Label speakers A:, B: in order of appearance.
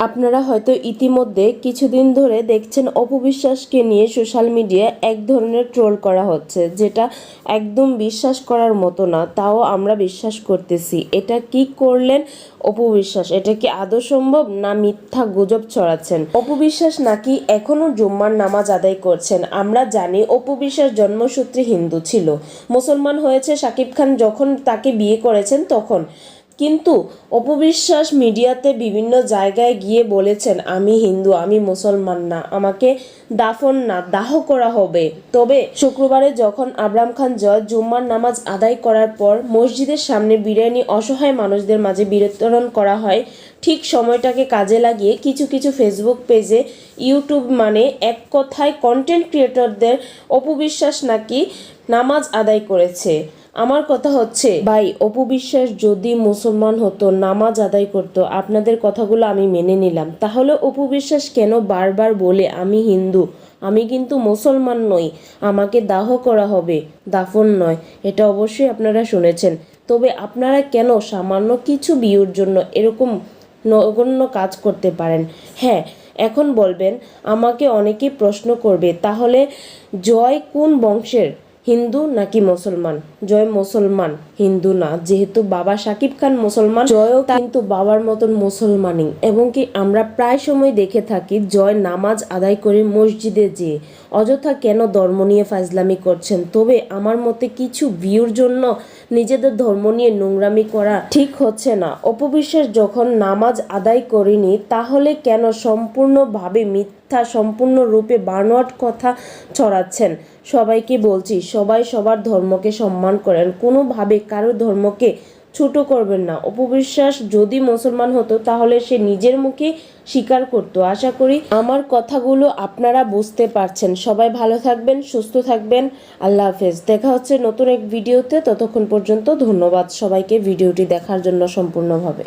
A: আপনারা হয়তো ইতিমধ্যে কিছুদিন ধরে দেখছেন অপবিশ্বাসকে নিয়ে সোশ্যাল মিডিয়ায় এক ধরনের ট্রোল করা হচ্ছে, যেটা একদম বিশ্বাস করার মতো না, তাও আমরা বিশ্বাস করতেছি। এটা কি করলেন অপবিশ্বাস? এটা কি আদৌ সম্ভব না মিথ্যা গুজব ছড়াচ্ছেন? অপবিশ্বাস নাকি এখনও জুম্মার নামাজ আদায় করছেন? আমরা জানি অপবিশ্বাস জন্মসূত্রে হিন্দু ছিল। মুসলমান হয়েছে শাকিব খান যখন তাকে বিয়ে করেছেন তখন। কিন্তু অপবিশ্বাস মিডিয়াতে বিভিন্ন জায়গায় গিয়ে বলেছেন, আমি হিন্দু, আমি মুসলমান না, আমাকে দাফন না, দাহ করা হবে। তবে শুক্রবারে যখন আবরাম খান জয় জুম্মার নামাজ আদায় করার পর মসজিদের সামনে বিরিয়ানি অসহায় মানুষদের মাঝে বিতরণ করা হয়, ঠিক সময়টাকে কাজে লাগিয়ে কিছু কিছু ফেসবুক পেজে ইউটিউব মানে এক কথায় কন্টেন্ট ক্রিয়েটরদের অপবিশ্বাস নাকি নামাজ আদায় করেছে। আমার কথা হচ্ছে, ভাই, অপু বিশ্বাস যদি মুসলমান হতো, নামাজ আদায় করতো, আপনাদের কথাগুলো আমি মেনে নিলাম। তাহলে অপু বিশ্বাস কেন বারবার বলে, আমি হিন্দু, আমি কিন্তু মুসলমান নই, আমাকে দাহ করা হবে, দাফন নয় এটা অবশ্যই আপনারা শুনেছেন। তবে আপনারা কেন সামান্য কিছু বিয়ের জন্য এরকম নগণ্য কাজ করতে পারেন? হ্যাঁ এখন বলবেন, আমাকে অনেকেই প্রশ্ন করবে, তাহলে জয় কোন বংশের? হিন্দু নাকি মুসলমান? জয় মুসলমান, হিন্দু না। যেহেতু বাবা সাকিব খান মুসলমান, জয়ও কিন্তু বাবার মতন মুসলমানই। এবং কি আমরা প্রায় সময় দেখে থাকি, জয় নামাজ আদায় করে মসজিদে যেয়ে। অযথা কেন ধর্ম নিয়ে ফাজলামি করছেন? তবে আমার মতে কিছু ভিউর জন্য নিজেদের ধর্ম নিয়ে নোংরামি করা ঠিক হচ্ছে না। অপবিশ্বাস যখন নামাজ আদায় করিনি, তাহলে কেন সম্পূর্ণভাবে মিথ্যা, সম্পূর্ণরূপে বানোয়াট কথা ছড়াচ্ছেন? সবাইকে বলছি, সবাই সবার ধর্মকে সম্মান করেন। কোনোভাবে কারও ধর্মকে ছোট করবেন না। অপবিশ্বাস যদি মুসলমান হতো, তাহলে সে নিজের মুখে স্বীকার করতো। আশা করি আমার কথাগুলো আপনারা বুঝতে পারছেন। সবাই ভালো থাকবেন, সুস্থ থাকবেন। আল্লাহ হাফেজ। দেখা হচ্ছে নতুন এক ভিডিওতে। ততক্ষণ পর্যন্ত ধন্যবাদ সবাইকে ভিডিওটি দেখার জন্য সম্পূর্ণভাবে।